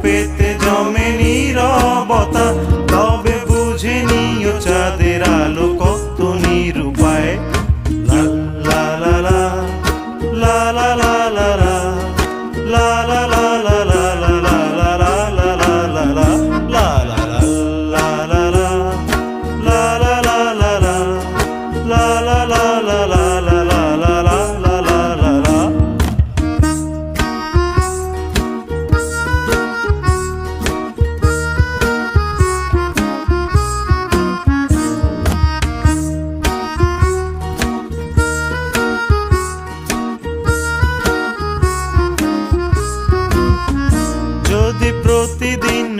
stop it.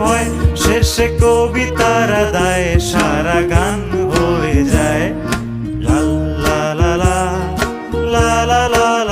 ভয়। শেষে কবিতারা দায় সারা গান হয়ে যায়। লাল লা লা লা লা লা লা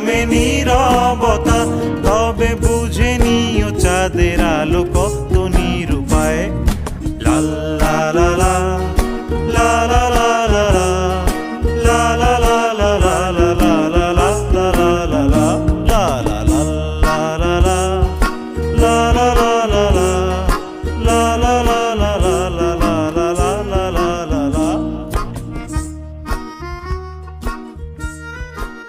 নামে নীরবতা